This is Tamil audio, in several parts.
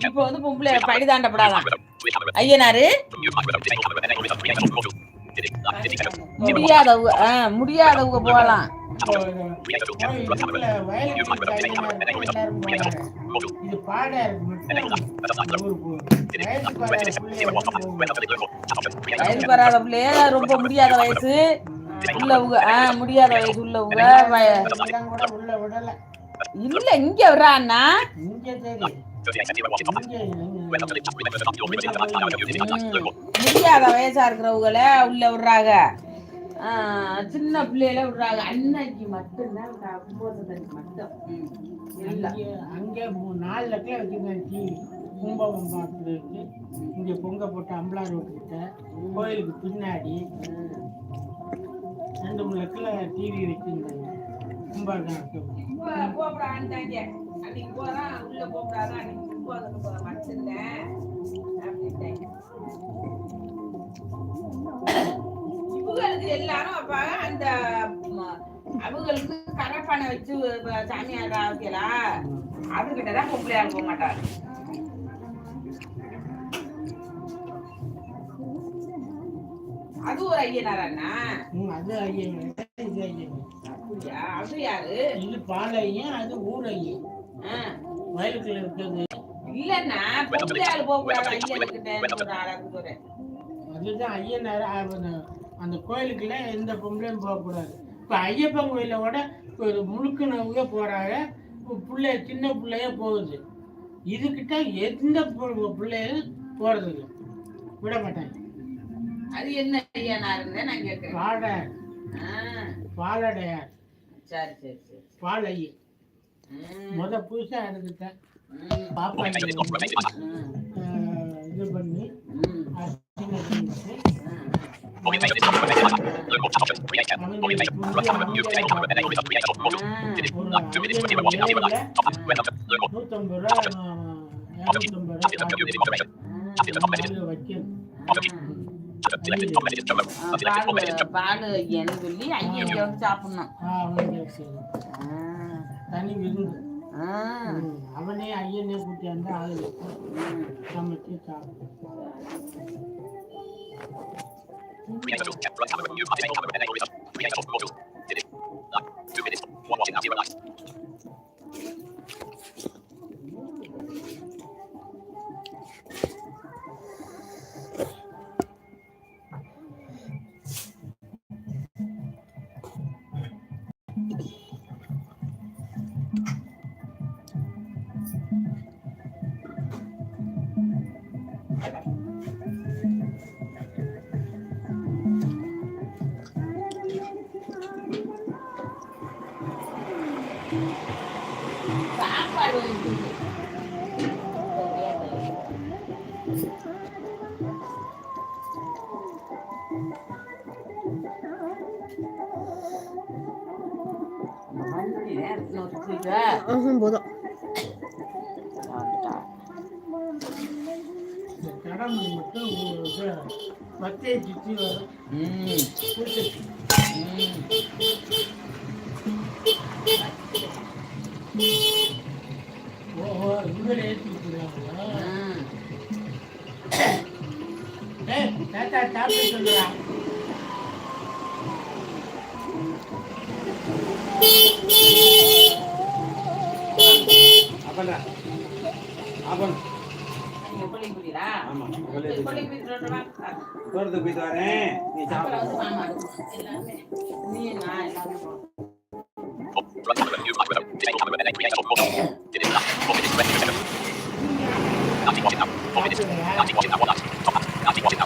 இப்போ வந்து பொம்பளை படி தாண்டப்படாதான். ஐயனாரு? முடியாதவங்க ஆ, முடியாதவங்க போகலாம். வயசுக்கு வராத பிள்ளைய ரொம்ப முடியாத வயசு உள்ளவங்க ஆ முடியாத வயசு உள்ளவங்க. இல்ல இங்க வர்றான்னா? முடியாத வயசா இருக்கிறவங்கள உள்ள விடுறாங்க சின்ன பிள்ளையில விடுறாங்க அன்னைக்கு மட்டும்தான் விடுறாங்க. கும்போசத்துக்கு மட்டும். இல்ல அங்கே நாலு லட்சம் வச்சுருக்கேன் டிவி கும்பகம் பார்த்துருக்கு இங்கே பொங்க போட்டு அம்பலார் விட்டுக்கிட்ட கோயிலுக்கு பின்னாடி ரெண்டு மூணு லட்சத்தில் டிவி வச்சுருந்தாங்க கும்பகம். அன்னைக்கு போறான், உள்ள போகக்கூடாது, அன்னைக்கு கும்போசத்துக்கு போக மட்டும்தான் அப்படின்ட்டாங்க. இவங்களுக்கு எல்லாரும் அப்ப அந்த அவங்களுக்கு கரப்பானை வச்சு சாமியார் ஆக்கலா அதுகிட்டதான் பொம்பளையார் போக மாட்டாங்க. அது ஒரு ஐயனார் அண்ணா. அது ஐயன் இது ஐயன். அது யாரு? இது பாலையன் அது ஊர் ஐயன். வயலுக்குள்ள இருக்கிறது. இல்லன்னா பொம்பளையார் போக கூடாது சொல்றேன் அதுதான் ஐயனார் அந்த கோயிலுக்குள்ள எந்த பொம்பளையும் போகக்கூடாது இப்போ ஐயப்பன் கோயிலை விட ஒரு முழுக்கினவங்க போகிறாங்க பிள்ளை சின்ன பிள்ளைய போகுது. இதுக்கிட்ட எந்த பு- பிள்ளையும் போகிறது இல்லை விட மாட்டாங்க. அது என்ன ஐயனாருன்னு நான் கேட்கிறேன். பாட ஆ, பாலடையார். சரி சரி சரி. பாலையன் ம், முத புதுசாக எடுத்துட்டேன். பாப்பா இது பண்ணி ரூபா சொல்லி சாப்பிடணும் ஆ, அவனுக்கு சரி. ஆ, தனி விருந்து. அவனே ஐயனே கூட்டி வந்து ஆளு ம். சமைச்சு சாப்பிடும் கடமை மட்டும் ஒரு பத்தையை சுற்றி வரும் கூட்டு ஓஹோ இவரை ஏற்றிக்கிறாங்களா தாத்தா அப்பண்டா அப்பன் கொல்லிக்குடியா ஆமா கொல்லிக்குடி தோட்டத்துக்கு போயிட்டு வரேன் நீ சாப்பிடு நீ நான் எல்லாமே Nothing watching now. Nothing watching now. Nothing watching now.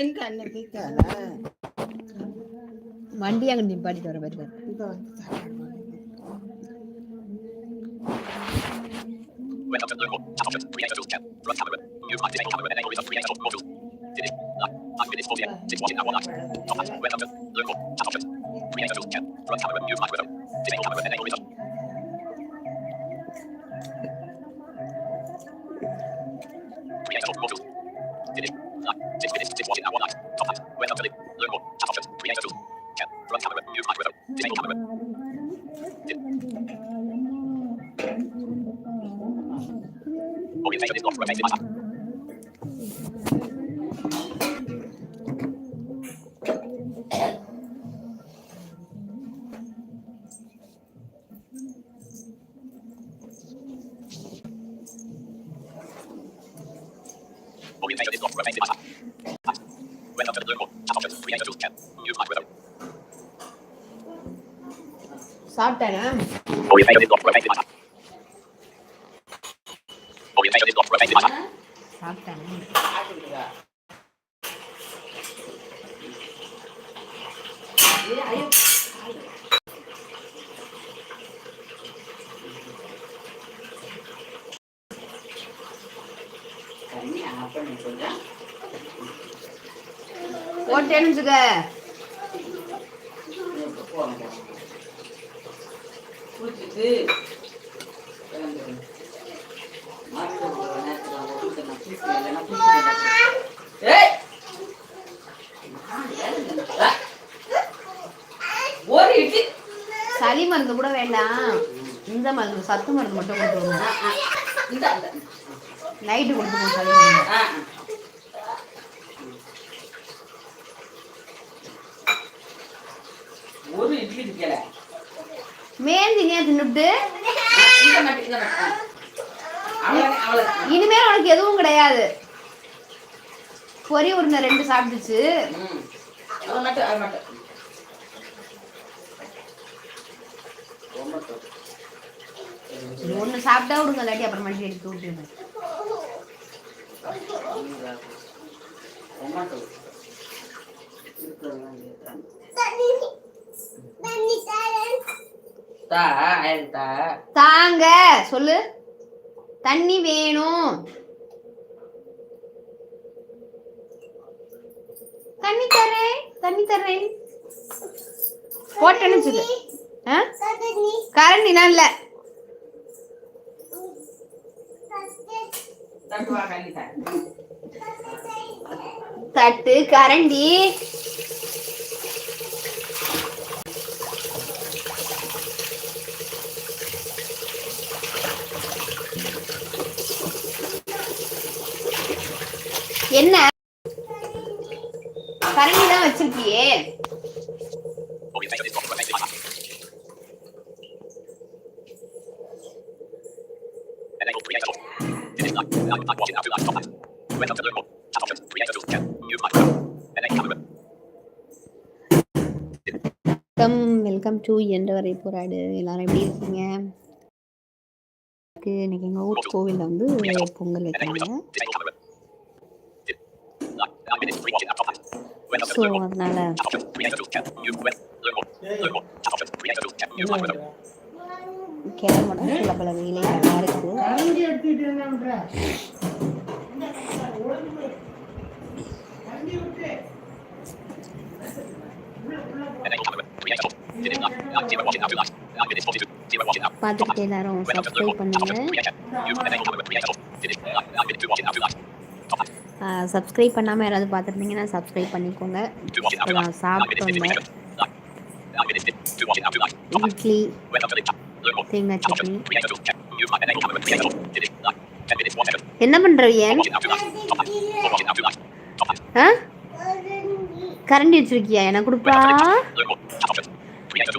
எங்க அண்ணன் தீக்காதா வண்டி அங்கே நிப்பாட்டிட்டு வர பாருங்க Welcome to Local. Chat options. Create a tool. Orientation is not rotated button. Welcome to the blue local chat options. Create a tool. Chat. Mute microphone. சாப்பிட்டானா Orientation is not rotated button. Orientation is not rotated button. சாப்பிட்டானா ஆட்டுக்குதா தண்ணி ஆஃப் பண்ணி கொஞ்சம் போட்டேன்னு வச்சுக்க குளிச்சுட்டு சளி மருந்து கூட வேண்டாம். இந்த மருந்து சத்து மருந்து மட்டும் இந்த. நைட்டு கொடுத்துருவோம் சளி மருந்து. இட்லி இருக்கல மேந்தி ஏன் தின்னுட்டு? இந்த மட்டும் இந்த மட்டும். ஆ. அவ்வளவுதான் அவ்வளவுதான் இனிமேல் உனக்கு எதுவும் கிடையாது. பொரி உருண்டை ரெண்டு சாப்பிட்டுச்சு. ஒன்று சாப்பிட்டா விடுங்க இல்லாட்டி அப்புறம் மனுஷன் எடுத்து விட்டுருங்க. இருக்கிறதெல்லாம் தாங்க சொல்லு. தண்ணி வேணும். தண்ணி தரேன் தண்ணி தரேன். போட்டேன்னு வச்சுக்க ஆ? கரண்டினா இல்ல. தட்டு கரண்டி என்ன கரண்டி தான் வச்சிருக்கியே Orientation is not rotated button. Enable create a tool. Delete lock. Lock. Lock. Watching now. Do lock. Top hat. Welcome to local. Chat options. Create a tool. Chat. என்ன? microphone. தான் வச்சிருக்கியே. வெல்கம் வெல்கம் டு என்ற வரை போராடு. எல்லாரும் எப்படி இருக்கீங்க? இன்னைக்கு எங்கள் ஊர் கோவிலில் வந்து பொங்கல் வைக்கிறாங்க. ஸோ அதனால கேமரா சில பல வேலைகள்லாம் இருக்குது பார்த்துக்கிட்டு எல்லாரும் சப்ஸ்கிரைப் பண்ணுங்க சப்ஸ்கிரைப் பண்ணாமல் யாராவது பார்த்துருந்தீங்கன்னா சப்ஸ்கிரைப் பண்ணிக்கோங்க நான் இட்லி தேங்காய் சட்னி என்ன பண்றீங்க கரண்டி வச்சிருக்கியா எனக்கு கொடுப்பா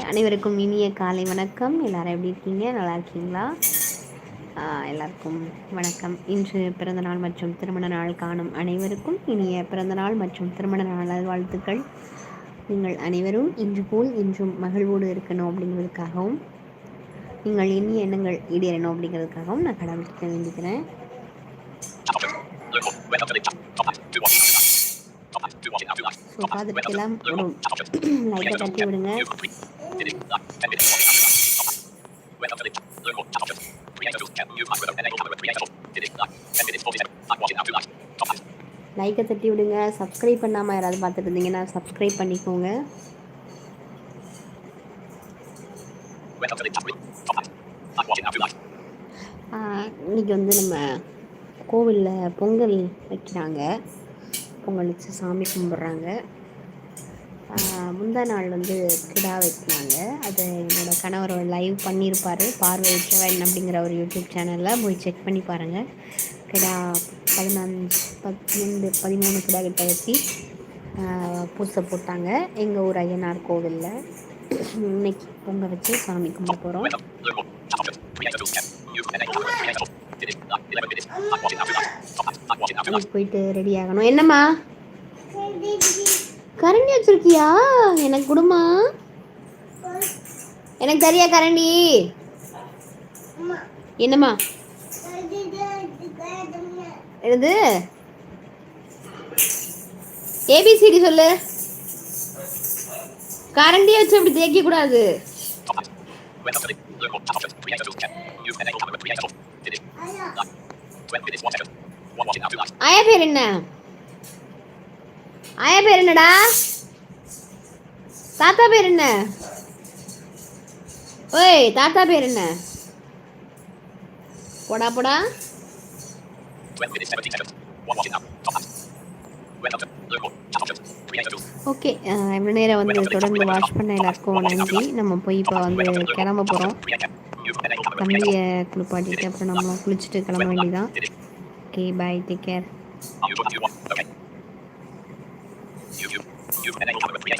அனைவருக்கும் இனிய காலை வணக்கம் எல்லாரும் எப்படி இருக்கீங்க நல்லா இருக்கீங்களா எல்லாருக்கும் வணக்கம். இன்று பிறந்தநாள் மற்றும் திருமண நாள் காணும் அனைவருக்கும் இனிய பிறந்தநாள் மற்றும் திருமண நாள் வாழ்த்துக்கள் நீங்கள் அனைவரும் இன்று போல் இன்றும் மகிழ்வோடு இருக்கணும் அப்படிங்கிறதுக்காகவும் நீங்கள் இனிய எண்ணங்கள் ஈடேறணும் அப்படிங்கிறதுக்காகவும் நான் கடவுள்கிட்ட வேண்டிக்கிறேன். ஸோ ஒரு தட்டி விடுங்க. லைக்கை தட்டி விடுங்க சப்ஸ்கிரைப் பண்ணாமல் யாராவது பார்த்துட்டு இருந்தீங்கன்னா சப்ஸ்கிரைப் பண்ணிக்கோங்க. இன்னைக்கு வந்து நம்ம கோவிலில் பொங்கல் வைக்கிறாங்க. பொங்கல் வச்சு சாமி கும்பிட்றாங்க. முந்தா நாள் வந்து கிடா வைக்கினாங்க அது என்னோட கணவர் லைவ் பண்ணியிருப்பார். பார்வையற்றவன் அப்படிங்கிற ஒரு யூடியூப் சேனலில் போய் செக் பண்ணி பாருங்கள் கிடா பதினஞ்சு பன்னெண்டு பதிமூணு கிடா கிட்ட வச்சு பூசை போட்டாங்க. எங்கள் ஊர் ஐயனார் கோவிலில். இன்னைக்கு பொங்கல் வச்சு சாமி கும்பிட போகிறோம் போயிட்டு ரெடி ஆகணும். என்னம்மா? வச்சுருக்கியா எனக்கு கொடுமா எனக்கு சரியா கரண்டி என்னம்மா என்னது ஏபிசிடி சொல்லு கரண்டியை வச்சு அப்படி தேய்க்க கூடாது ஆயா பேர் என்ன ஆயா பேர் என்னடா தாத்தா பேர் என்ன? ஓய் தாத்தா பேர் என்ன? போடா போடா. ஓகே இவ்வளோ நேரம் வந்து தொடர்ந்து வாஷ் பண்ண எல்லாருக்கும் நன்றி. நம்ம போய் இப்போ வந்து கிளம்ப போகிறோம் தம்பியை குளிப்பாட்டிட்டு அப்புறம் நம்ம குளிச்சுட்டு கிளம்ப வேண்டியதான் ஓகே பாய் டேக் கேர்